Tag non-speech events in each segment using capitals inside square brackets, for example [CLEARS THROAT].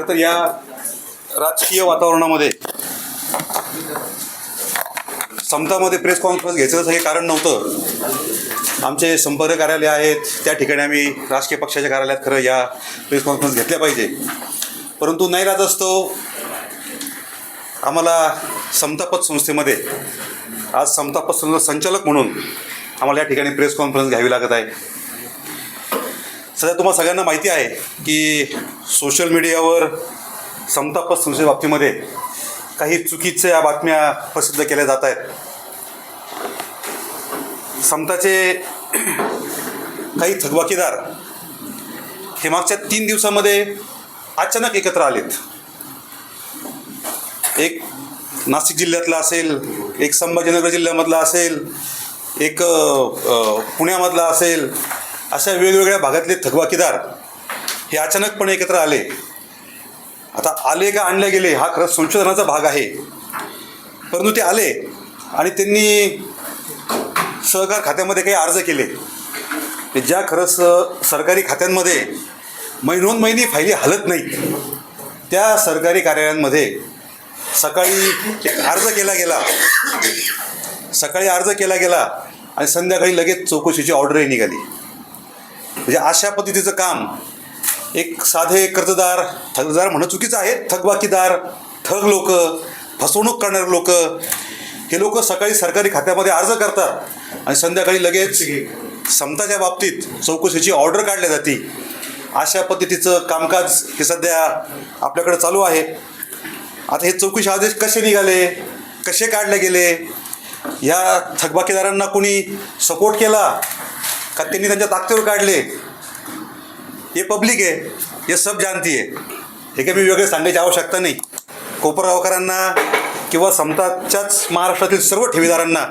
खरं तर या राजकीय वातावरणामध्ये समतामध्ये प्रेस कॉन्फरन्स घ्यायचं हे कारण नव्हतं. आमचे संपर्क कार्यालय आहेत त्या ठिकाणी आम्ही राजकीय पक्षाच्या कार्यालयात खरं या प्रेस कॉन्फरन्स घेतल्या पाहिजे. परंतु नाही राहत असतो आम्हाला समतापत संस्थेमध्ये आज समतापत संस्था संचालक म्हणून आम्हाला या ठिकाणी प्रेस कॉन्फरन्स घ्यावी लागत आहे. सध्या तुम्हाला सगळ्यांना माहिती आहे की सोशल मीडियावर समताप संस्थेच्या बाबतीमध्ये काही चुकीच्या बातम्या प्रसिद्ध केल्या जात आहेत. समताचे काही थकबाकीदार हे मागच्या तीन दिवसामध्ये अचानक एकत्र आलेत. एक नाशिक जिल्ह्यातला असेल एक संभाजीनगर जिल्ह्यामधला असेल एक पुण्यामधला असेल अशा वेगवेगळ्या भागातले थकबाकीदार हे अचानकपणे एकत्र आले. आता आले का आणले गेले हा खरंच संशोधनाचा भाग आहे. परंतु ते आले आणि त्यांनी सहकार खात्यामध्ये काही अर्ज केले. की ज्या खरंच सरकारी खात्यांमध्ये महिनोन महिने फायली हलत नाही त्या सरकारी कार्यालयांमध्ये सकाळी एक अर्ज केला गेला. सकाळी अर्ज केला गेला आणि संध्याकाळी लगेच चौकशीची ऑर्डरही निघाली. म्हणजे अशा पद्धतीचं काम. एक साधे कर्जदार थकदार म्हणणं चुकीचं आहे. थकबाकीदार ठग लोक फसवणूक करणारे लोक हे लोक सकाळी सरकारी खात्यामध्ये अर्ज करतात आणि संध्याकाळी लगेच समताच्या बाबतीत चौकशीची ऑर्डर काढल्या जाते. अशा पद्धतीचं कामकाज हे सध्या आपल्याकडे चालू आहे. आता हे चौकशी आदेश कसे निघाले? कसे काढले गेले? या थकबाकीदारांना कोणी सपोर्ट केला? कारण त्यांनी त्यांच्या ताकदीवर काढले? हे पब्लिक आहे. हे सब जानती आहे. हे काही मी वेगळे सांगायची आवश्यकता नाही. कोपरगावकरांना किंवा समताच्याच महाराष्ट्रातील सर्व ठेवीदारांना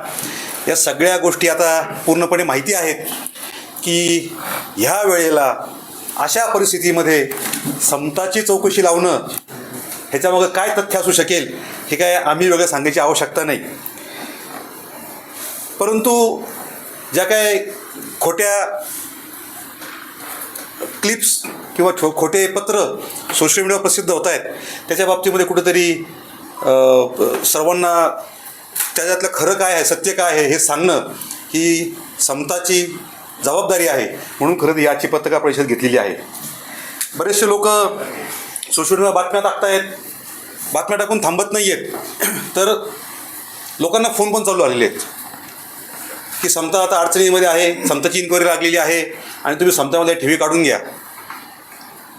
या सगळ्या गोष्टी आता पूर्णपणे माहिती आहेत की ह्या वेळेला अशा परिस्थितीमध्ये समताची चौकशी लावणं ह्याच्यामागं काय तथ्य असू शकेल हे काय आम्ही वेगळं सांगायची आवश्यकता नाही. परंतु ज्या काय खोट्या क्लिप्स किंवा छो खोटे पत्र सोशल मीडियावर प्रसिद्ध होत आहेत. त्याच्या बाबतीमध्ये कुठेतरी सर्वांना त्याच्यातलं खरं काय आहे सत्य काय आहे हे सांगणं ही समताची जबाबदारी आहे. म्हणून खरं तर याची पत्रकार परिषद घेतलेली आहे. बरेचसे लोक सोशल मीडियावर बातम्या टाकतायत. बातम्या टाकून थांबत नाही आहेत तर लोकांना फोन पण चालू आलेले आहेत. की समता आता अडचणीमध्ये आहे समताची इन्क्वायरी लागलेली आहे आणि तुम्ही समतामध्ये ठेवी काढून घ्या.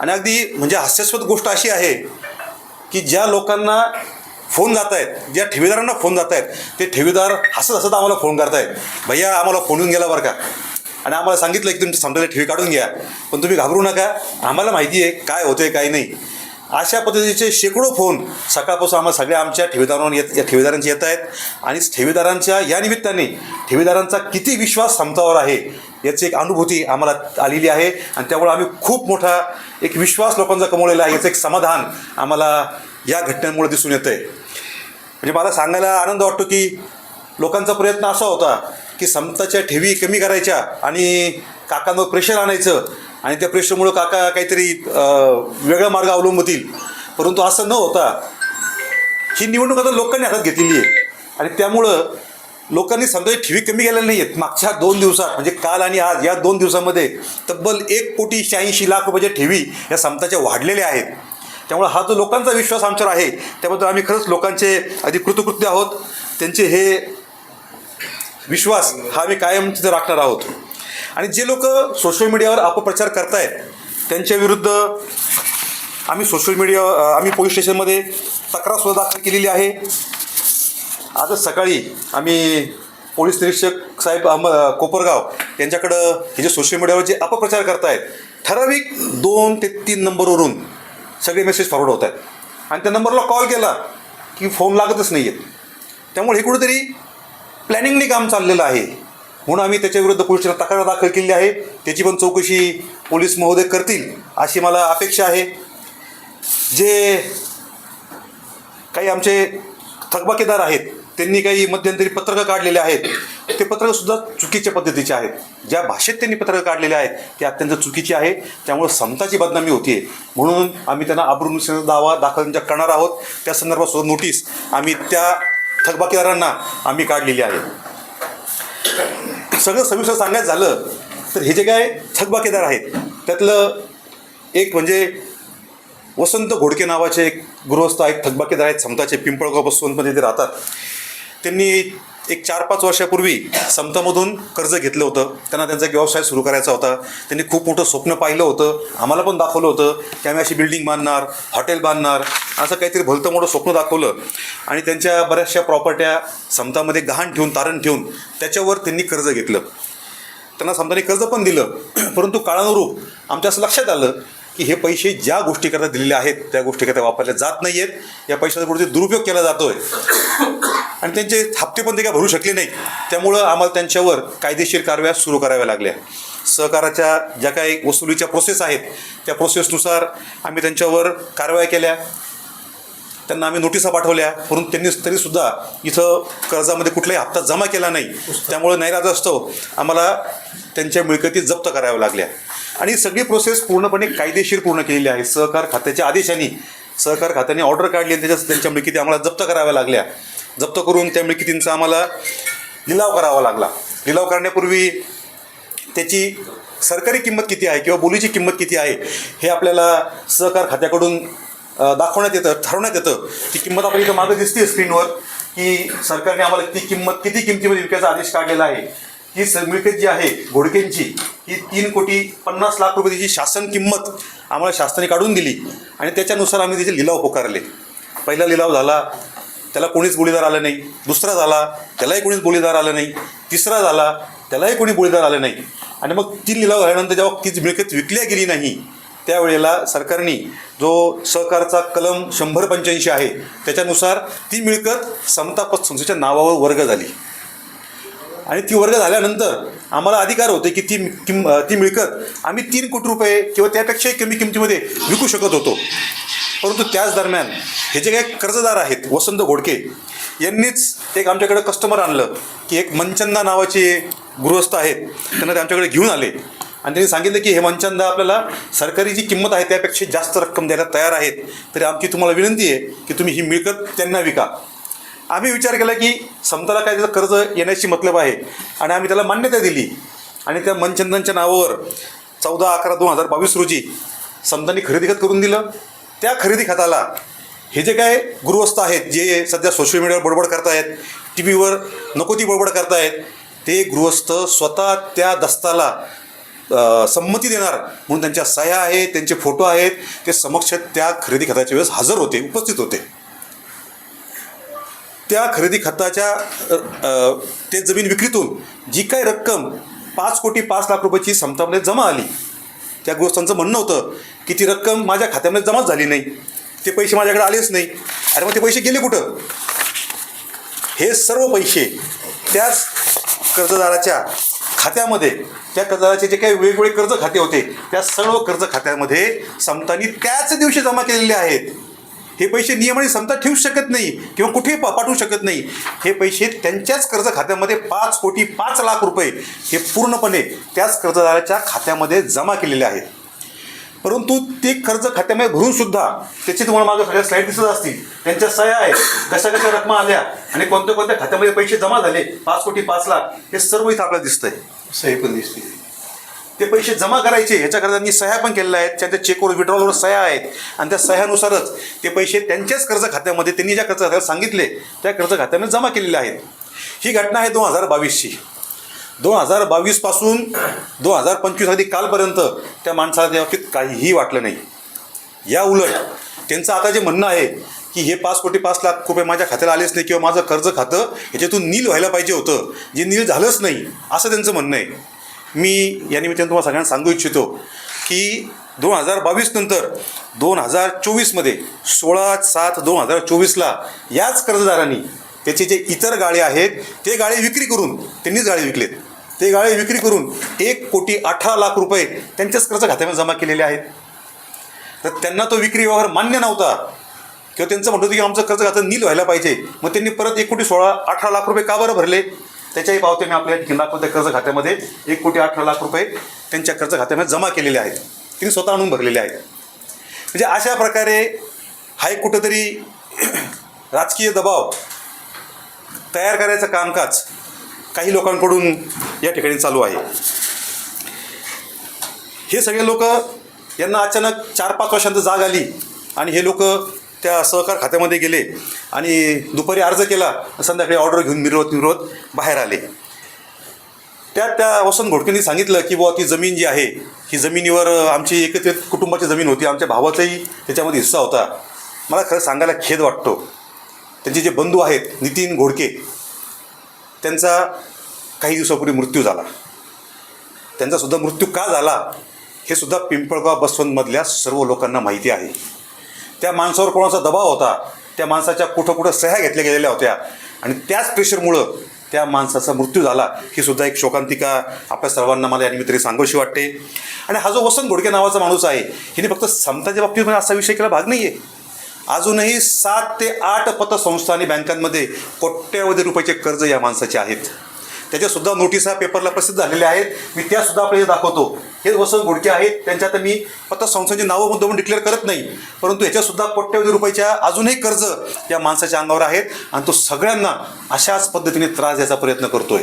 आणि अगदी म्हणजे हास्यास्पद गोष्ट अशी आहे की ज्या लोकांना फोन जात आहेत ज्या ठेवीदारांना फोन जात आहेत ते ठेवीदार हसत हसत आम्हाला फोन करतायत. भैया आम्हाला फोन येऊन गेला बरं का? आणि आम्हाला सांगितलं की तुमच्या समताला ठेवी काढून घ्या. पण तुम्ही घाबरू नका. आम्हाला माहिती आहे काय होतंय काय नाही. अशा पद्धतीचे शेकडो फोन सकाळपासून आम्हाला सगळ्या आमच्या ठेवीदारांवर येत या ठेवीदारांचे येत आहेत. आणि ठेवीदारांच्या या निमित्ताने ठेवीदारांचा किती विश्वास समतावर आहे याची एक अनुभूती आम्हाला आलेली आहे. आणि त्यामुळे आम्ही खूप मोठा एक विश्वास लोकांचा कमवलेला आहे. याचं एक समाधान आम्हाला या घटनांमुळे दिसून येतं आहे म्हणजे मला सांगायला आनंद वाटतो की लोकांचा प्रयत्न असा होता की समताच्या ठेवी कमी करायच्या आणि काकांवर प्रेशर आणायचं आणि त्या प्रेशरमुळं काका काहीतरी वेगळा मार्ग अवलंबतील परंतु असं न होता ही निवडणूक आता लोकांनी हातात घेतलेली आहे. आणि त्यामुळं लोकांनी समजा ठेवी कमी केलेल्या नाही आहेत मागच्या दोन दिवसात म्हणजे काल आणि आज या दोन दिवसामध्ये तब्बल एक कोटी शहाऐंशी लाख रुपयाच्या ठेवी या समताच्या वाढलेल्या आहेत. त्यामुळे हा जो लोकांचा विश्वास आमच्यावर आहे त्याबद्दल आम्ही खरंच लोकांचे आधी कृतकृत्य आहोत. त्यांचे हे विश्वास हा आम्ही कायम तिथं राखणार आहोत. आणि जे लोक सोशल मीडियावर अपप्रचार करतायत त्यांच्या विरुद्ध आम्ही सोशल मीडिया आम्ही पोलीस स्टेशनमध्ये तक्रारसुद्धा दाखल केलेली आहे. आजच सकाळी आम्ही पोलीस निरीक्षक साहेब अहम कोपरगाव यांच्याकडं हे जे सोशल मीडियावर जे अपप्रचार करतायत ठराविक दोन ते तीन नंबरवरून सगळे मेसेज फॉरवर्ड होत आहेत आणि त्या नंबरला कॉल केला की फोन लागतच नाही आहेत त्यामुळे हे कुठेतरी प्लॅनिंगने काम चाललेलं आहे. म्हणून आम्ही त्याच्याविरुद्ध पोलीस स्टेशनात तक्रार दाखल केली आहे. त्याची पण चौकशी पोलीस महोदय करतील अशी मला अपेक्षा आहे. जे काही आमचे थकबाकीदार आहेत त्यांनी काही मध्यंतरी पत्रकं काढलेले आहेत ते पत्रकंसुद्धा चुकीच्या पद्धतीचे आहेत. ज्या भाषेत त्यांनी पत्रकं काढलेले आहेत ते अत्यंत चुकीची आहे. त्यामुळे समताची बदनामी होती म्हणून आम्ही त्यांना अब्रुनुसार दावा दाखल करणार आहोत त्या संदर्भात सुद्धा नोटीस आम्ही त्या थकबाकीदारांना आम्ही काढलेली आहे. सगळं सविस्तर सांगायचं झालं तर हे जे काय थकबाकीदार आहेत त्यातलं एक म्हणजे वसंत घोडके नावाचे एक गृहस्थ आहेत थकबाकीदार आहेत समताचे पिंपळगाव म्हणजे ते राहतात. त्यांनी एक चार पाच वर्षापूर्वी समतामधून कर्ज घेतलं होतं. त्यांना त्यांचा एक व्यवसाय सुरू करायचा होता. त्यांनी खूप मोठं स्वप्न पाहिलं होतं. आम्हाला पण दाखवलं होतं की आम्ही अशी बिल्डिंग बांधणार हॉटेल बांधणार असं काहीतरी भलतं मोठं स्वप्न दाखवलं. आणि त्यांच्या बऱ्याचशा प्रॉपर्ट्या समतामध्ये गहाण ठेवून तारण ठेवून त्याच्यावर त्यांनी कर्ज घेतलं. त्यांना समजाने कर्ज पण दिलं. [CLEARS THROAT] परंतु काळानुरूप आमच्या असं लक्षात आलं की हे पैसे ज्या गोष्टीकरता दिलेले आहेत त्या गोष्टीकरता वापरल्या जात नाही आहेत या पैशाचा कुठेतरी दुरुपयोग केला जातोय. आणि त्यांचे हप्ते पण ते काय भरू शकले नाही त्यामुळं आम्हाला त्यांच्यावर कायदेशीर कारवाया सुरू कराव्या लागल्या. सहकाराच्या ज्या काही वसुलीच्या प्रोसेस आहेत त्या प्रोसेसनुसार आम्ही त्यांच्यावर कारवाया केल्या. त्यांना आम्ही नोटिसा पाठवल्या. परंतु त्यांनी तरीसुद्धा इथं कर्जामध्ये कुठलाही हप्ता जमा केला नाही. त्यामुळे असतो. आम्हाला त्यांच्या मिळकती जप्त कराव्या लागल्या. आणि सगळी प्रोसेस पूर्णपणे कायदेशीर पूर्ण केलेली आहे. सहकार खात्याच्या आदेशाने सहकार खात्याने ऑर्डर काढली आणि त्याच्या त्यांच्या मिळकती आम्हाला जप्त कराव्या लागल्या. जप्त करून त्या मिळकतींचा आम्हाला लिलाव करावा लागला. लिलाव करण्यापूर्वी त्याची सरकारी किंमत किती आहे किंवा बोलीची किंमत किती आहे हे आपल्याला सहकार खात्याकडून दाखवण्यात येतं ठरवण्यात येतं. ती किंमत आपल्याला इथं मागं दिसते स्क्रीनवर की सरकारने आम्हाला ती किंमत किती किमतीमध्ये विकायचा आदेश काढलेला आहे. ही मिळकत जी आहे घोडकेंची ही तीन कोटी पन्नास लाख रुपये त्याची शासन किंमत आम्हाला शासनाने काढून दिली आणि त्याच्यानुसार आम्ही त्याचे लिलाव पुकारले. पहिला लिलाव झाला त्याला कोणीच बोलीदार आलं नाही. दुसरा झाला त्यालाही कोणीच बोलीदार आलं नाही. तिसरा झाला त्यालाही कोणी बोलीदार आलं नाही. आणि मग तीन लिलाव झाल्यानंतर जेव्हा तीच मिळकत विकल्या गेली नाही त्यावेळेला सरकारने जो सहकारचा कलम शंभर पंच्याऐंशी आहे त्याच्यानुसार ती मिळकत समता पतसंस्थेच्या नावावर वर्ग झाली. आणि ती वर्ग झाल्यानंतर आम्हाला अधिकार होते की ती किम ती मिळकत आम्ही तीन कोटी रुपये किंवा त्यापेक्षाही कमी किमतीमध्ये विकू शकत होतो. परंतु त्याच दरम्यान हे जे काही कर्जदार आहेत वसंत घोडके यांनीच एक आमच्याकडे कस्टमर आणलं की एक मनचंदा नावाचे गृहस्थ आहेत त्यांना ते आमच्याकडे घेऊन आले. आणि त्यांनी सांगितलं की हे मनचंदा आपल्याला सरकारी जी किंमत आहे त्यापेक्षा जास्त रक्कम द्यायला तयार आहेत. तरी आमची तुम्हाला विनंती आहे की तुम्ही ही मिळकत त्यांना विका. आम्ही विचार केला की समताला काय त्याचं कर्ज येण्याची मतलब आहे. आणि आम्ही त्याला मान्यता दिली. आणि त्या मनचंदनच्या नावावर चौदा अकरा दोन हजार बावीस रोजी समतांनी खरेदी खत करून दिलं. त्या खरेदी खताला हे जे काय गृहस्थ आहेत जे सध्या सोशल मीडियावर बडबड करतायत टी व्हीवर नको ती बडबड करतायत ते गृहस्थ स्वतः त्या दस्ताला संमती देणार म्हणून त्यांच्या सह्या आहेत त्यांचे फोटो आहेत ते समक्ष त्या खरेदी खताच्या वेळेस हजर होते उपस्थित होते. त्या खरेदी खताच्या ते जमीन विक्रीतून जी काही रक्कम पाच कोटी पाच लाख रुपयाची समतामध्ये जमा आली त्या गृहस्थांचं म्हणणं होतं की ती रक्कम माझ्या खात्यामध्ये जमाच झाली नाही. ते पैसे माझ्याकडे आलेच नाही. अरे मग ते पैसे गेले कुठं? हे सर्व पैसे त्याच कर्जदाराच्या खात्यामध्ये त्या कर्जदाराचे जे काही वेगवेगळे कर्ज खाते होते त्या सर्व कर्ज खात्यामध्ये समतानी त्याच दिवशी जमा केलेले आहेत. हे पैसे नियमाने समता ठेवू शकत नाही किंवा कुठेही पाठवू शकत नाही. हे पैसे त्यांच्याच कर्ज खात्यामध्ये पाच कोटी पाच लाख रुपये हे पूर्णपणे त्याच कर्जदाराच्या खात्यामध्ये जमा केलेले आहेत. परंतु ते कर्ज खात्यामध्ये भरून सुद्धा त्याची तुम्हाला मागं सगळ्या स्लाईड दिसत असतील. त्यांच्या सह्या आहेत कशा कशा रकमा आल्या आणि कोणत्या कोणत्या खात्यामध्ये पैसे जमा झाले पाच कोटी पाच लाख हे सर्व इथं आपल्याला दिसतंय. सही पण दिसते ते पैसे जमा करायचे ह्याच्याकरता त्यांनी सह्या पण केलेल्या आहेत. त्यांच्या चेकवर विड्रॉलवर सह्या आहेत. आणि त्या सह्यानुसारच ते पैसे त्यांच्याच कर्ज खात्यामध्ये त्यांनी ज्या कर्ज खात्याला सांगितले त्या कर्ज खात्यामध्ये जमा केलेले आहेत. ही घटना आहे दोन हजार बावीसची. दोन हजार बावीसपासून दोन हजार पंचवीस अगदी कालपर्यंत त्या माणसाला त्या बाबतीत काहीही वाटलं नाही. या उलट त्यांचं आता जे म्हणणं आहे की हे पाच कोटी पाच लाख रुपये माझ्या खात्याला आलेच नाही किंवा माझं कर्ज खातं ह्याच्यातून नील व्हायला पाहिजे होतं. जे नील झालंच नाही असं त्यांचं म्हणणं आहे. मी या निमित्ताने तुम्हाला सगळ्यांना सांगू इच्छितो की दोन हजार बावीस नंतर दोन हजार चोवीसमध्ये सोळा सात दोन हजार चोवीसला याच कर्जदारांनी त्याचे जे इतर गाळे आहेत ते गाळे विक्री करून त्यांनीच गाळे विकलेत. ते गाळे विक्री करून एक कोटी अठरा लाख रुपये त्यांच्याच कर्ज खात्यामध्ये जमा केलेले आहेत. तर त्यांना तो विक्री व्यवहार मान्य नव्हता. किंवा त्यांचं म्हणत होतं की आमचं कर्ज खातं नील व्हायला पाहिजे. मग त्यांनी परत एक कोटी सोळा अठरा लाख रुपये का बरं भरले? त्याच्याही पावते आपल्या आपल्या ठिकाणी दाखवते कर्ज खात्यामध्ये एक कोटी अठरा लाख रुपये त्यांच्या कर्ज खात्यामध्ये जमा केलेले आहेत. तिने स्वतः आणून भरलेले आहेत. म्हणजे अशा प्रकारे हा एक कुठंतरी राजकीय दबाव तयार करायचं कामकाज काही लोकांकडून या ठिकाणी चालू आहे. हे सगळे लोक यांना अचानक चार पाच वर्षांत जाग आली आणि हे लोक त्या सहकार खात्यामध्ये गेले आणि दुपारी अर्ज केला संध्याकाळी ऑर्डर घेऊन मिरवत मिरवत बाहेर आले. त्यात त्या वसंत घोडकेंनी सांगितलं की बुवा ती जमीन जी आहे ही जमिनीवर आमची एकत्रित कुटुंबाची जमीन होती. आमच्या भावाचाही त्याच्यामध्ये हिस्सा होता. मला खरं सांगायला खेद वाटतो. त्यांचे जे बंधू आहेत नितीन घोडके त्यांचा काही दिवसापूर्वी मृत्यू झाला. त्यांचासुद्धा मृत्यू का झाला हे सुद्धा पिंपळगाव बसवंतमधल्या सर्व लोकांना माहिती आहे. त्या माणसावर कोणाचा दबाव होता त्या माणसाच्या कुठं कुठं सह्या घेतल्या गेलेल्या होत्या. आणि त्याच प्रेशरमुळं त्या माणसाचा मृत्यू झाला. ही सुद्धा एक शोकांतिका आपल्या सर्वांना मला या निमित्ताने वाटते. आणि हा जो वसंत घोडके नावाचा माणूस आहे हिने फक्त समताच्या बाबतीत म्हणजे असा विषय केला भाग नाही आहे अजूनही सात ते आठ पतसंस्था आणि बँकांमध्ये कोट्यवधी रुपयाचे कर्ज या माणसाचे आहेत. त्याच्यासुद्धा नोटिसा पेपरला प्रसिद्ध झालेल्या आहेत. मी त्यासुद्धा आपल्याला दाखवतो. हे वसंत घोडके आहेत. त्यांच्या तर मी पतसंस्थांची नावं मुद्दामून डिक्लेअर करत नाही. परंतु ह्याच्यासुद्धा कोट्यवधी रुपयाच्या अजूनही कर्ज या माणसाच्या अंगावर आहेत. आणि तो सगळ्यांना अशाच पद्धतीने त्रास द्यायचा प्रयत्न करतोय.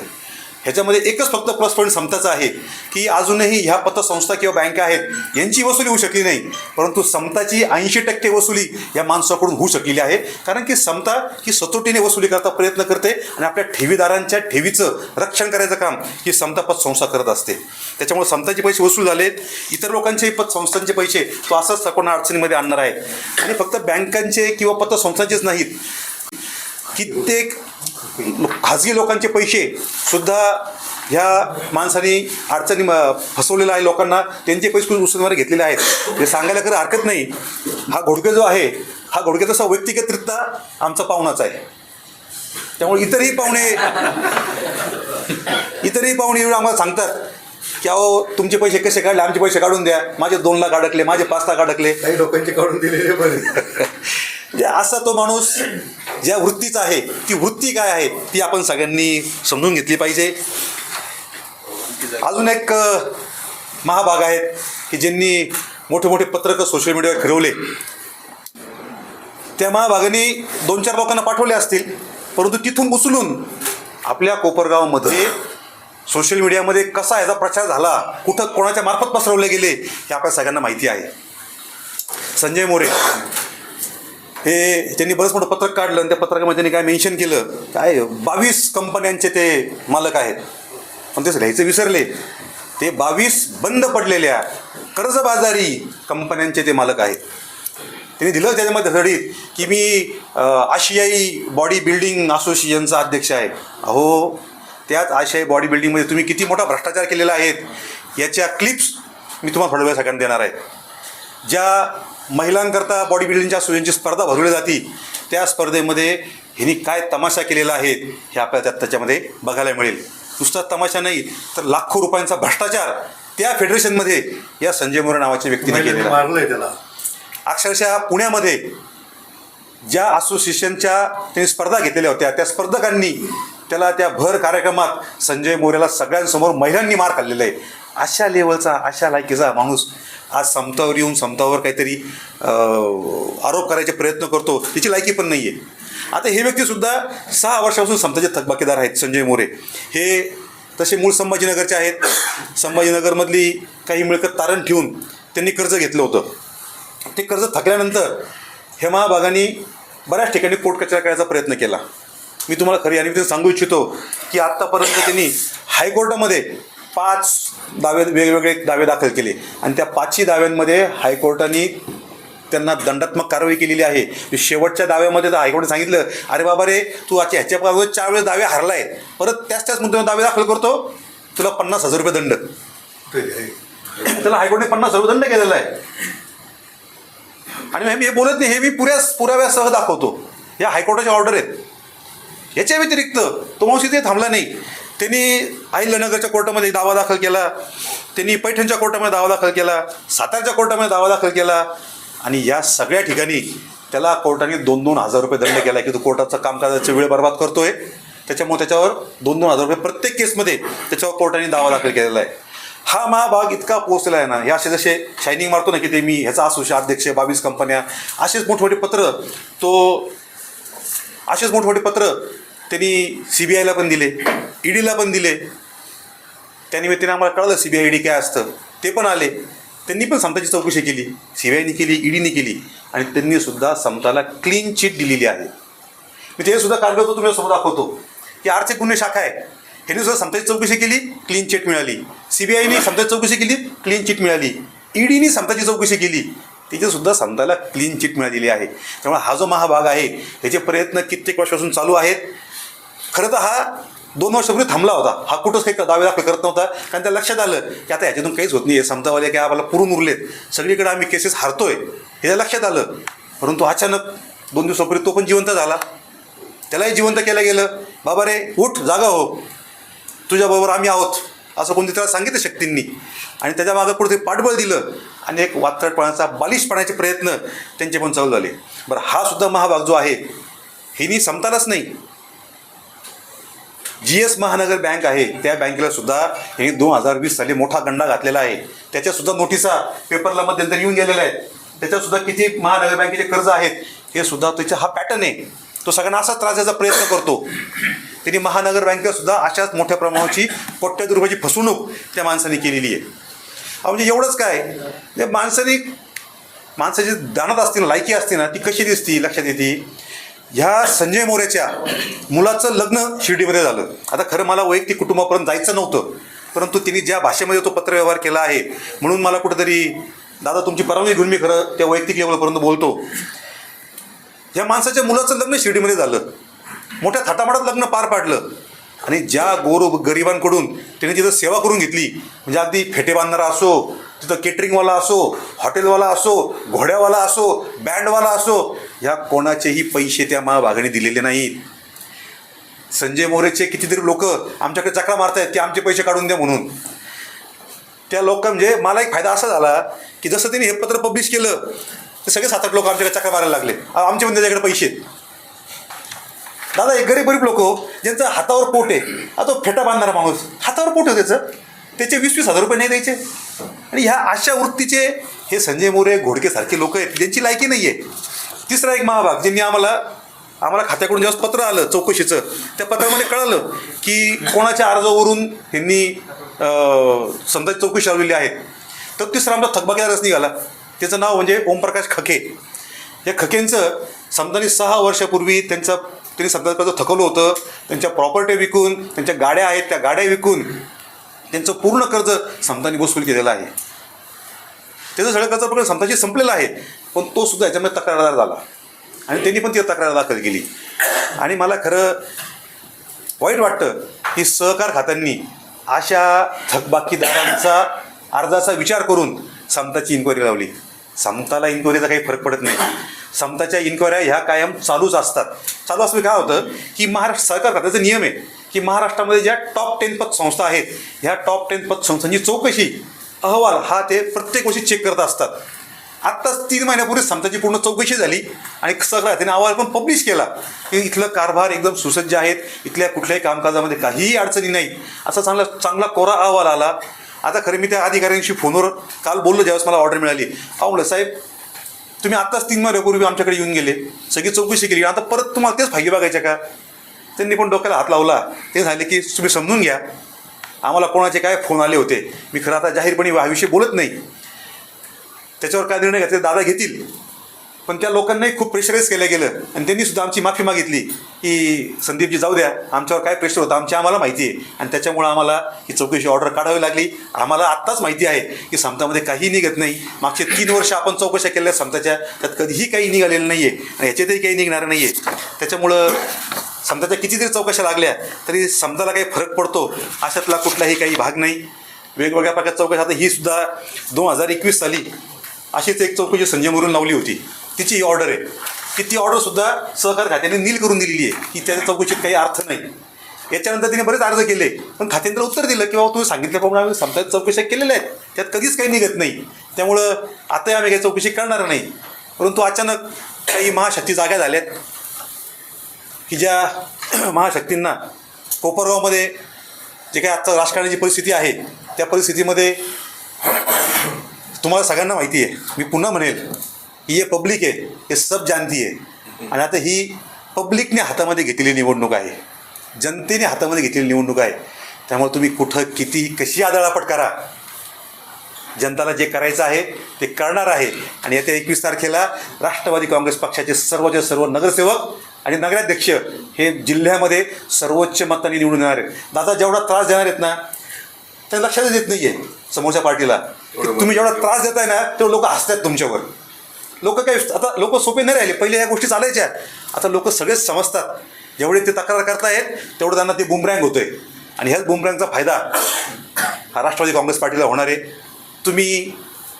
ह्याच्यामध्ये एकच फक्त प्लस पॉईंट समताचा आहे की अजूनही ह्या पतसंस्था किंवा बँका आहेत यांची वसुली होऊ शकली नाही. परंतु समताची ऐंशी टक्के वसुली या माणसाकडून होऊ शकलेली आहे. कारण की समता ही सचोटीने वसुली करता प्रयत्न करते आणि आपल्या ठेवीदारांच्या ठेवीचं रक्षण करायचं काम ही समता पतसंस्था करत असते. त्याच्यामुळे समताचे पैसे वसूल झालेत. इतर लोकांचे पतसंस्थांचे पैसे तो असंच सकोना अडचणीमध्ये आणणार आहे. आणि फक्त बँकांचे किंवा पतसंस्थांचेच नाहीत. कित्येक खाजगी लोकांचे पैसे सुद्धा ह्या माणसाने अडचणी फसवलेला आहे लोकांना. त्यांचे पैसे उचलणारे घेतलेले आहेत? हे सांगायला खरं हरकत नाही. हा घोडके जो आहे हा घोडके तसा व्यक्तिगतरित्या आमचा पाहुणाच आहे. त्यामुळे इतरही पाहुणे इतरही पाहुणे येऊन आम्हाला सांगतात की अहो तुमचे पैसे कसे काढले? आमचे पैसे काढून द्या. माझे दोन लाख अडकले माझे पाच लाख अडकले. काही लोकांचे काढून दिलेले पण [LAUGHS] असा तो माणूस ज्या वृत्तीचा आहे ती वृत्ती काय आहे ती आपण सगळ्यांनी समजून घेतली पाहिजे. अजून एक महाभाग आहेत की ज्यांनी मोठे मोठे पत्रकं सोशल मीडियावर फिरवले. त्या महाभागाने दोन चार लोकांना पाठवले असतील परंतु तिथून उचलून आपल्या कोपरगावमध्ये सोशल मीडियामध्ये कसा याचा प्रचार झाला कुठं कोणाच्या मार्फत पसरवले गेले हे आपल्या सगळ्यांना माहिती आहे. संजय मोरे हे त्यांनी बरंच मोठं पत्रक काढलं आणि त्या पत्रकामध्ये त्यांनी काय मेन्शन केलं. काय बावीस कंपन्यांचे ते मालक आहेत. पण ते लिहायचं विसरले. ते बावीस बंद पडलेल्या कर्जबाजारी कंपन्यांचे ते मालक आहेत. त्यांनी दिलं त्याच्यामध्ये धडीत की मी आशियाई बॉडी बिल्डिंग असोसिएशनचा अध्यक्ष आहे. अहो त्याच आशियाई बॉडी बिल्डिंगमध्ये तुम्ही किती मोठा भ्रष्टाचार केलेला आहे. याच्या क्लिप्स मी तुम्हाला थोड्या वेळ सगळ्यांना देणार आहे. ज्या महिलांकरता बॉडी बिल्डिंगच्या सोयींची स्पर्धा भरवली जाती. त्या स्पर्धेमध्ये ह्यांनी काय तमाशा केलेला आहे हे आपल्याला त्यात त्याच्यामध्ये बघायला मिळेल. नुसता तमाशा नाही तर लाखो रुपयांचा भ्रष्टाचार त्या फेडरेशनमध्ये या संजय मोरे नावाच्या व्यक्तीने केलेला आहे. मारलंय त्याला. अक्षरशः पुण्यामध्ये ज्या असोसिएशनच्या त्यांनी स्पर्धा घेतलेल्या होत्या त्या स्पर्धकांनी त्याला त्या भर कार्यक्रमात संजय मोरेला सगळ्यांसमोर महिलांनी मार खाल्लेला आहे. अशा लेवलचा अशा लायकीचा माणूस आज समतावर येऊन समतावर काहीतरी आरोप करायचे प्रयत्न करतो त्याची लायकी पण नाही आहे आता हे व्यक्तीसुद्धा सहा वर्षापासून समताचे थकबाकीदार आहेत संजय मोरे. हे तसे मूळ संभाजीनगरचे आहेत. संभाजीनगरमधली काही मिळकत तारण ठेवून त्यांनी कर्ज घेतलं होतं. ते कर्ज थकल्यानंतर हेमा बागांनी बऱ्याच ठिकाणी कोर्ट कचरा करायचा प्रयत्न केला. मी तुम्हाला खरी आणि सांगू इच्छितो की आत्तापर्यंत त्यांनी हायकोर्टामध्ये पाच दावे वेगवेगळे दावे दाखल केले. आणि त्या पाचही दाव्यांमध्ये हायकोर्टाने त्यांना दंडात्मक कारवाई केलेली आहे. शेवटच्या दाव्यामध्ये तर हायकोर्टाने सांगितलं अरे बाबा रे तू आजच्या ह्याच्या चार वेळेस दावे हरलाय. परत त्याच त्याच मुद्द्यावर दावे दाखल करतो. तुला पन्नास हजार रुपये दंड. त्याला हायकोर्टाने पन्नास हजार रुपये दंड केलेला आहे. आणि मी हे बोलत नाही हे मी पुऱ्या पुराव्यासह दाखवतो. या हायकोर्टाच्या ऑर्डर आहेत. याच्या व्यतिरिक्त तो माणूस इथे थांबला नाही. त्यांनी अहिल्यानगरच्या कोर्टामध्ये दावा दाखल केला. त्यांनी पैठणच्या कोर्टामध्ये दावा दाखल केला. सातारच्या कोर्टामध्ये दावा दाखल केला. आणि या सगळ्या ठिकाणी त्याला कोर्टाने दोन दोन हजार रुपये दंड केला की तू कोर्टाचं कामकाजाची वेळ बर्बाद करतोय. त्याच्यामुळे त्याच्यावर दोन दोन हजार रुपये प्रत्येक केसमध्ये त्याच्यावर कोर्टाने दावा दाखल केलेला आहे. हा महाभाग इतका पोहोचला आहे ना हे असे जसे शायनिंग मारतो ना की ते मी ह्याचा असोशी अध्यक्ष बावीस कंपन्या असेच मोठमोठे पत्र तो असेच मोठमोठे पत्र त्यांनी सी बी आयला पण दिले ईडीला पण दिले. त्यानिमित्ताने आम्हाला कळलं सी बी आय ईडी काय असतं. ते पण आले. त्यांनी पण समताची चौकशी केली. सी बी आयने केली ईडीने केली. आणि त्यांनी सुद्धा समताला क्लीन चिट दिलेली आहे. मी ते सुद्धा कागद तुम्ही समोर दाखवतो. की आर्थिक गुन्हे शाखा आहे. ह्यांनी सुद्धा समताची चौकशी केली क्लीन चिट मिळाली. सी बी आयने समताची चौकशी केली क्लीन चिट मिळाली. ईडीनी समताची चौकशी केली. तिथेसुद्धा समताला क्लीन चिट मिळालेली आहे. त्यामुळे हा जो महाभाग आहे ह्याचे प्रयत्न कित्येक वर्षापासून चालू आहेत. खरं तर हा दोन वर्षापूर्वी थांबला होता. हा कुठंच काही दावे दाखल करत नव्हता. कारण त्या लक्षात आलं की आता याच्यातून काहीच होत नाही आहे समतावाले काय आम्हाला पुरून उरलेत. सगळीकडे आम्ही केसेस हारतोय. हे लक्षात आलं. परंतु अचानक दोन दिवसापूर्वी तो पण जिवंत झाला. त्यालाही जिवंत केलं गेलं. बाबा रे उठ जागा हो. तुझ्याबरोबर आम्ही आहोत. असं कोणती त्याला सांगितलं शक्तींनी. आणि त्याच्या मागं कुठेतरी पाठबळ दिलं. आणि एक वात्रटपणाचा बालिशपणाचे प्रयत्न त्यांचे पण चालू झाले. बरं हा सुद्धा महाभाग जो आहे हिनी समतालाच नाही. जी एस महानगर बँक आहे त्या बँकेला सुद्धा हे दोन हजार वीस साली मोठा गंडा घातलेला आहे. त्याच्या सुद्धा नोटिसा पेपरला मध्यंतरी येऊन गेलेल्या आहेत. त्याच्यात सुद्धा किती महानगर बँकेचे कर्ज आहेत हे सुद्धा त्याचा हा पॅटर्न आहे. तो सगळ्यांना असाच त्रास द्यायचा प्रयत्न करतो. त्यांनी महानगर बँकेत सुद्धा अशाच मोठ्या प्रमाणाची कोट्यात रुपयाची फसवणूक त्या माणसाने केलेली आहे. म्हणजे एवढंच काय? म्हणजे माणसाने माणसाची दानत असतील ना लायकी असते ना ती कशी दिसती? लक्षात येते. ह्या संजय मोरेच्या मुलाचं लग्न शिर्डीमध्ये झालं. आता खरं मला वैयक्तिक कुटुंबापर्यंत जायचं नव्हतं परंतु तिने ज्या भाषेमध्ये तो पत्रव्यवहार केला आहे म्हणून मला कुठेतरी दादा तुमची परवानगी घेऊन मी खरं त्या वैयक्तिक लेवलपर्यंत बोलतो. ह्या माणसाच्या मुलाचं लग्न शिर्डीमध्ये झालं. मोठ्या थाटामाटात लग्न पार पाडलं. आणि ज्या गोर गरिबांकडून त्याने तिथं सेवा करून घेतली म्हणजे अगदी फेटे बांधणारा असो तिथं केटरिंगवाला असो हॉटेलवाला असो घोड्यावाला असो बँडवाला असो ह्या कोणाचेही पैसे त्या महाभागाने दिलेले नाहीत. संजय मोरेचे कितीतरी लोक आमच्याकडे चकरा मारतायत की आमचे पैसे काढून द्या म्हणून. त्या लोक म्हणजे मला एक फायदा असा झाला की जसं त्यांनी हे पत्र पब्लिश केलं ते सगळे सात आठ लोक आमच्याकडे चकरा मारायला लागले. अहो, आमचे पण त्याच्याकडे पैसे आहेत. दादा एक गरीब गरीब लोक हो, ज्यांचं हातावर पोट आहे. आता तो फेटा बांधणारा माणूस. हातावर पोट आहे त्याचं. त्याचे वीस वीस हजार रुपये नाही द्यायचे. आणि ह्या अशा वृत्तीचे हे संजय मोरे घोडकेसारखे लोक आहेत ज्यांची लायकी नाही आहे तिसरा एक महाभाग ज्यांनी आम्हाला आम्हाला खात्याकडून जेव्हा पत्र आलं चौकशीचं त्या पत्रामध्ये कळालं की कोणाच्या अर्जावरून ह्यांनी समजा चौकशी लावलेली आहे. तर तिसरा आमचा थकबाकीदारच निघाला. त्याचं नाव म्हणजे ओमप्रकाश खके. या खकेंचं समजाने सहा वर्षापूर्वी त्यांचं त्यांनी समजा थकवलं होतं त्यांच्या प्रॉपर्टी विकून त्यांच्या गाड्या आहेत त्या गाड्या विकून त्यांचं पूर्ण कर्ज समतानी वसूल केलेलं आहे. त्याचं सगळं कर्ज प्रकरण समताची संपलेलं आहे. पण तो सुद्धा याच्यामध्ये तक्रारदार झाला. आणि त्यांनी पण ती तक्रार दाखल केली. आणि मला खरं वाईट वाटतं की सहकार खात्यांनी अशा थकबाकीदारांचा अर्जाचा विचार करून समताची इन्क्वायरी लावली. समताला इन्क्वायरीचा काही फरक पडत नाही. समताच्या इन्क्वायऱ्या ह्या कायम चालूच असतात. चालू असं काय होतं की महाराष्ट्र सहकार खात्याचा नियम आहे की महाराष्ट्रामध्ये ज्या टॉप टेन पद संस्था आहेत ह्या टॉप टेन पद संस्थांची चौकशी अहवाल हा ते प्रत्येक वर्षी चेक करत असतात. आत्ताच तीन महिन्यापूर्वी समताची पूर्ण चौकशी झाली आणि सगळा त्याने अहवाल पण पब्लिश केला की इथलं कारभार एकदम सुसज्ज आहेत इथल्या कुठल्याही कामकाजामध्ये काहीही अडचणी नाही. असा चांगला चांगला कोरा अहवाल आला. आता खरं मी त्या अधिकाऱ्यांशी फोनवर काल बोललो ज्यावेळेस मला ऑर्डर मिळाली. अहो म्हणलं साहेब तुम्ही आत्ताच तीन महिन्यापूर्वी आमच्याकडे येऊन गेले. सगळी चौकशी केली. आता परत तुम्हाला तेच फायदे बघायच्या का? त्यांनी पण डोक्याला हात लावला. ते झाले की तुम्ही समजून घ्या. आम्हाला कोणाचे काय फोन आले होते? मी खरं आता जाहीरपणे हा विषय बोलत नाही. त्याच्यावर काय निर्णय घेतले दादा घेतील. पण त्या लोकांनाही खूप प्रेशराईज केलं गेलं. आणि त्यांनी सुद्धा आमची माफी मागितली की संदीपजी जाऊ द्या आमच्यावर काय प्रेशर होतं आमची आम्हाला माहिती आहे. आणि त्याच्यामुळं आम्हाला ही चौकशी ऑर्डर काढावी लागली. आम्हाला आत्ताच माहिती आहे की समतामध्ये काही निघत नाही. मागचे तीन वर्ष आपण चौकशा केल्या समताच्या. त्यात कधीही काही निघालेलं नाही आहे आणि ह्याच्यातही काही निघणार नाही आहे त्याच्यामुळं समताच्या कितीतरी चौकशा लागल्या तरी समजाला काही फरक पडतो. अशातला कुठलाही काही भाग नाही. वेगवेगळ्या प्रकारच्या चौकशा. आता ही सुद्धा दोन हजार एकवीस साली अशीच एक चौकशी संजय मोरून लावली होती. तिची ही ऑर्डर आहे. की ती ऑर्डरसुद्धा सहकार खात्याने नील करून दिलेली आहे. की त्याच्या चौकशीत काही अर्थ नाही. याच्यानंतर तिने बरेच अर्ज केले. पण खात्याने उत्तर दिलं की बाबा तुम्ही सांगितल्याप्रमाणे आम्ही समजा चौकशा केलेल्या आहेत. त्यात कधीच काही निघत नाही. त्यामुळं आताही आम्ही काही चौकशी करणार नाही. परंतु अचानक काही महाशक्ती जाग्या झाल्यात. की ज्या [CLEARS THROAT] महाशक्तींना कोपरगावमध्ये जे काही आत्ता राजकारणाची परिस्थिती आहे त्या परिस्थितीमध्ये तुम्हाला सगळ्यांना माहिती आहे. मी पुन्हा म्हणेल ही हे पब्लिक आहे हे सब जानती आहे. आणि आता ही पब्लिकने हातामध्ये घेतलेली निवडणूक आहे. जनतेने हातामध्ये घेतलेली निवडणूक आहे. त्यामुळे तुम्ही कुठं किती कशी आदळापट करा. जनताला जे करायचं आहे ते करणार आहे. आणि येत्या एकवीस तारखेला राष्ट्रवादी काँग्रेस पक्षाचे सर्वच्या सर्व नगरसेवक आणि नगराध्यक्ष हे जिल्ह्यामध्ये सर्वोच्च मतांनी निवडून येणार आहेत. दादा जेवढा त्रास देणार आहेत ना ते लक्षातच येत नाही आहे समोरच्या पार्टीला. तुम्ही जेवढा त्रास देताय ना तेवढं लोक हसतात तुमच्यावर. लोक काय आता लोक सोपे नाही राहिले. पहिले ह्या गोष्टी चालायच्या. आता लोक सगळेच समजतात. जेवढे ते तक्रार करतायत तेवढं त्यांना ते बुमरँग होतंय. आणि ह्याच बुमरँगचा फायदा हा राष्ट्रवादी काँग्रेस पार्टीला होणार आहे. तुम्ही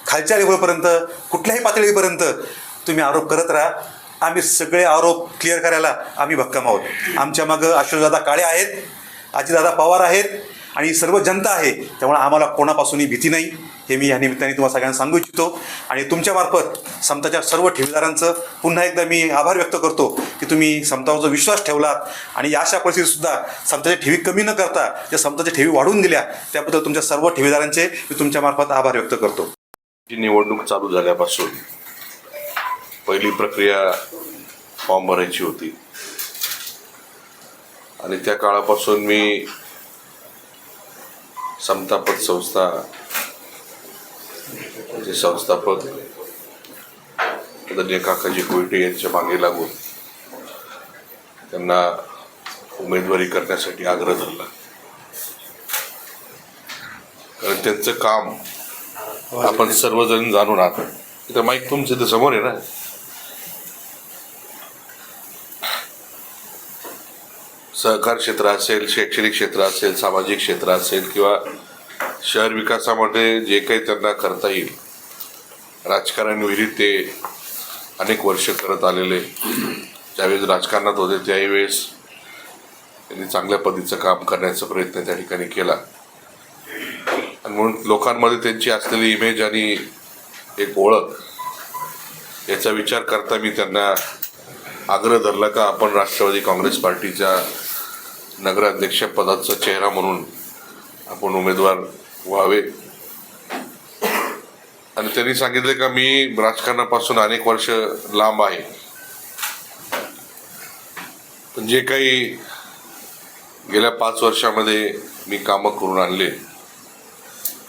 खालच्या लेवलपर्यंत कुठल्याही पातळीपर्यंत तुम्ही आरोप करत राहा. आम्ही सगळे आरोप क्लिअर करायला आम्ही भक्कम आहोत. आमच्या मागं अशोकदादा काळे आहेत आजीदादा पवार आहेत आणि सर्व जनता आहे त्यामुळे आम्हाला कोणापासूनही भीती नाही. हे मी या निमित्ताने तुम्हाला सगळ्यांना सांगू इच्छितो. आणि तुमच्यामार्फत समताच्या सर्व ठेवीदारांचं पुन्हा एकदा मी आभार व्यक्त करतो की तुम्ही समतावर जो विश्वास ठेवलात आणि या अशा परिस्थितीतसुद्धा समताच्या ठेवी कमी न करता ज्या समताच्या ठेवी वाढवून दिल्या त्याबद्दल तुमच्या सर्व ठेवीदारांचे मी तुमच्यामार्फत आभार व्यक्त करतो. जी निवडणूक चालू झाल्यापासून पहिली प्रक्रिया फॉर्म भरायची होती. आणि त्या काळापासून मी समतापत संस्था जे संस्थापक आदरणीय काकाजी कोयटे यांच्या मागे लागून त्यांना उमेदवारी करण्यासाठी आग्रह धरला. कारण त्यांचं काम आपण सर्वजण जाणून आहात. इथं माईक तुमचं इथं समोर आहे ना? सहकार क्षेत्र असेल शैक्षणिक क्षेत्र असेल सामाजिक क्षेत्र असेल किंवा शहर विकासामध्ये जे काही त्यांना करता येईल राजकारण विहिरीत ते अनेक वर्ष करत आलेले. ज्यावेळेस राजकारणात होते त्यावेळेस त्यांनी चांगल्या पद्धतीचं काम करण्याचा प्रयत्न त्या ठिकाणी केला. आणि म्हणून लोकांमध्ये त्यांची असलेली इमेज आणि एक ओळख याचा विचार करता मी त्यांना आग्रह धरला का आपण राष्ट्रवादी काँग्रेस पार्टीच्या नगराध्यक्ष पदाचा चेहरा म्हणून आपण उमेदवार व्हावे. आणि त्यांनी सांगितले का मी राजकारणापासून अनेक वर्ष लांब आहे. पण जे काही गेल्या पाच वर्षामध्ये मी कामं करून आणले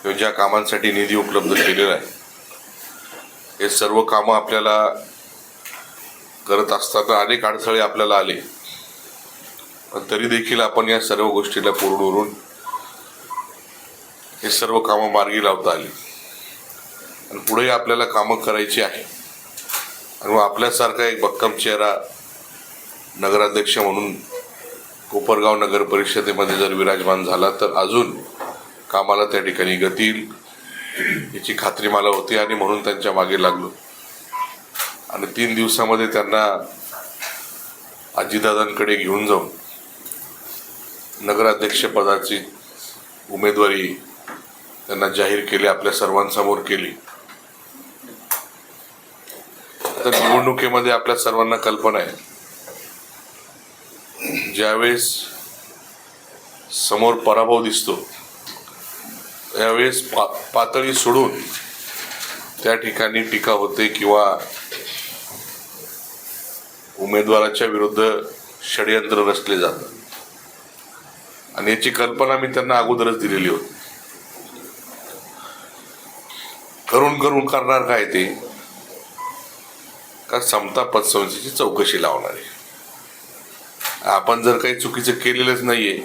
किंवा ज्या कामांसाठी निधी उपलब्ध केलेला आहे हे सर्व कामं आपल्याला करत असताना अनेक अडथळे आपल्याला आले. तरी देखील आपण या सर्व गोष्टीला पूर्ण उरून हे सर्व कामं मार्गी लावता आली. आणि पुढेही आपल्याला कामं करायची आहे. आणि मग आपल्यासारखा एक भक्कम चेहरा नगराध्यक्ष म्हणून कोपरगाव नगर परिषदेमध्ये जर विराजमान झाला तर अजून कामाला त्या ठिकाणी गती येईल याची खात्री मला होती आणि म्हणून त्यांच्या मागे लागलो. आणि तीन दिवसामध्ये त्यांना आजीदादांकडे घेऊन जाऊन नगराध्यक्षपदाची उमेदवारी त्यांना जाहीर केली आपल्या सर्वांसमोर केली. आता निवडणुकीमध्ये आपल्या सर्वांना कल्पना आहे. ज्यावेळेस समोर पराभव दिसतो त्यावेळेस पा पातळी सोडून त्या ठिकाणी टीका होते किंवा उमेदवाराच्या विरुद्ध षडयंत्र रचले जातात. आणि याची कल्पना मी त्यांना अगोदरच दिलेली होती. करून करून करणार काय ते? का समता पतसंस्थेची चौकशी लावणार आहे? आपण जर काही चुकीचं केलेलंच नाहीये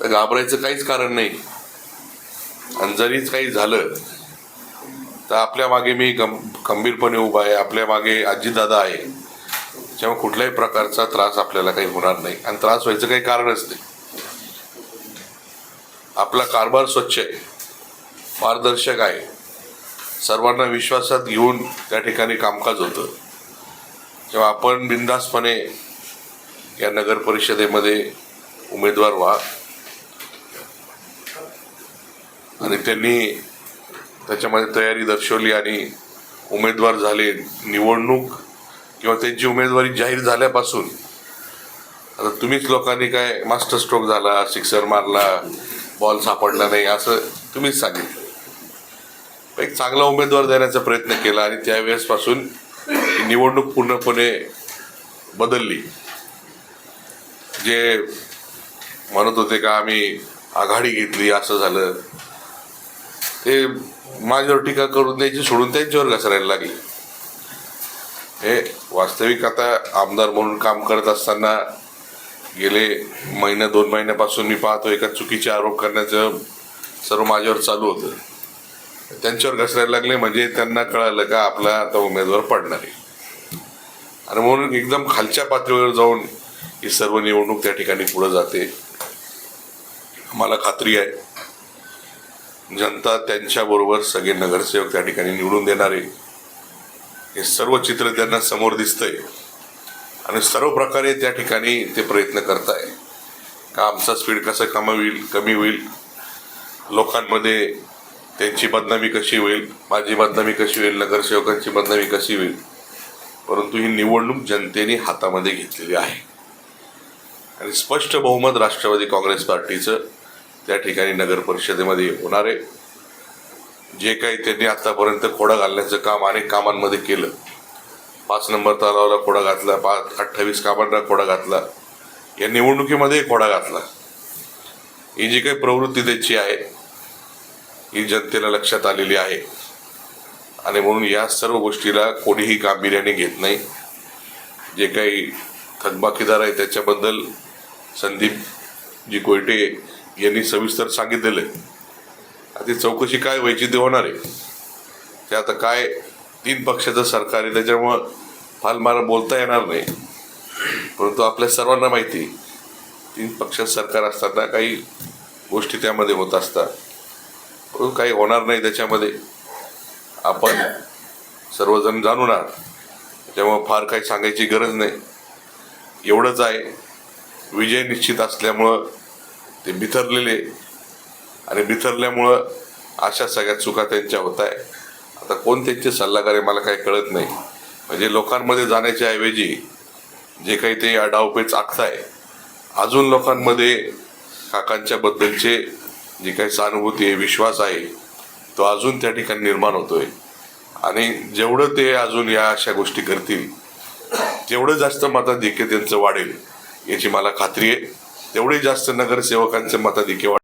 तर घाबरायचं काहीच कारण नाही. आणि जरीच काही झालं तर आपल्या मागे मी गं खंबीरपणे उभा आहे आपल्या मागे आजीदादा आहे. त्यामुळे कुठल्याही प्रकारचा त्रास आपल्याला काही होणार नाही. आणि त्रास व्हायचं काही कारणच नाही. आपला कारभार स्वच्छ आहे. पारदर्शक आहे. सर्वांना विश्वासात घेऊन त्या ठिकाणी कामकाज होतं. जेव्हा आपण बिंदासपणे या नगर परिषदेमध्ये उमेदवार व्हा आणि त्यांनी त्याच्यामध्ये तयारी दर्शवली आणि उमेदवार झाले निवडणूक किंवा त्यांची उमेदवारी जाहीर झाल्यापासून आता तुम्हीच लोकांनी काय मास्टर स्ट्रोक झाला सिक्सर मारला बॉल सापडला नाही असं तुम्हीच सांगितलं. एक चांगला उमेदवार देण्याचा प्रयत्न केला आणि त्यावेळेसपासून निवडणूक पूर्णपणे बदलली. जे म्हणत होते का आम्ही आघाडी घेतली असं झालं. ते माझ्यावर टीका करून द्यायची सोडून त्यांच्यावर घसरायला लागली. हे वास्तविक आता आमदार म्हणून काम करत असताना गेले महिना दोन महिन्यापासून मी पाहतो एका चुकीचे आरोप करण्याचं सर्व माझ्यावर चालू होतं. त्यांच्यावर घसरायला लागले म्हणजे त्यांना कळालं का आपला आता उमेदवार पडणार आहे. आणि म्हणून एकदम खालच्या पातळीवर जाऊन ही सर्व निवडणूक त्या ठिकाणी पुढं जाते. मला खात्री आहे जनता त्यांच्याबरोबर सगळे नगरसेवक त्या ठिकाणी निवडून देणारे. हे सर्व चित्र त्यांना समोर दिसतंय. आणि सर्व प्रकारे त्या ठिकाणी ते प्रयत्न करताय. का आमचा स्पीड कसं कमी होईल कमी होईल? लोकांमध्ये त्यांची बदनामी कशी होईल? माझी बदनामी कशी होईल? नगरसेवकांची बदनामी कशी होईल? परंतु ही निवडणूक जनतेने हातामध्ये घेतलेली आहे. आणि स्पष्ट बहुमत राष्ट्रवादी काँग्रेस पार्टीचं त्या ठिकाणी नगर परिषदेमध्ये होणार आहे. जे काही त्यांनी आतापर्यंत खोडा घालण्याचं काम अनेक कामांमध्ये केलं. पाच नंबर तलावाला खोडा घातला पाच अठ्ठावीस कामांना खोडा घातला. या निवडणुकीमध्ये खोडा घातला. ही जी काही प्रवृत्ती त्याची आहे ही जनतेला लक्षात आलेली आहे. आणि म्हणून या सर्व गोष्टीला कोणीही गांभीर्याने घेत नाही. जे काही थकबाकीदार आहे त्याच्याबद्दल संदीप जी कोयटे यांनी सविस्तर सांगितलेलं आहे. आता ती चौकशी काय वैचित्र होणार आहे? ते आता काय तीन पक्षाचं सरकार आहे त्याच्यामुळं फार मला बोलता येणार नाही. परंतु आपल्या सर्वांना माहिती तीन पक्षात सरकार असताना काही गोष्टी त्यामध्ये होत असतात. परंतु काही होणार नाही त्याच्यामध्ये. आपण सर्वजण जाणून आहात. त्याच्यामुळं फार काही सांगायची गरज नाही. एवढंच आहे. विजय निश्चित असल्यामुळं ते बिथरलेले आणि बिथरल्यामुळं अशा सगळ्या चुका त्यांच्या होत आहे आता कोण त्यांचे सल्लागार आहे मला काही कळत नाही. म्हणजे लोकांमध्ये जाण्याच्या ऐवजी जे काही ते डावपेच आखताय अजून लोकांमध्ये काकांच्या बद्दलचे जी काही सहानुभूती आहे विश्वास आहे तो अजून त्या ठिकाणी निर्माण होतोय. आणि जेवढं ते अजून या अशा गोष्टी करतील तेवढं जास्त मताधिक्य त्यांचं वाढेल याची मला खात्री आहे. तेवढे जास्त नगरसेवकांचे मताधिक्य वाढेल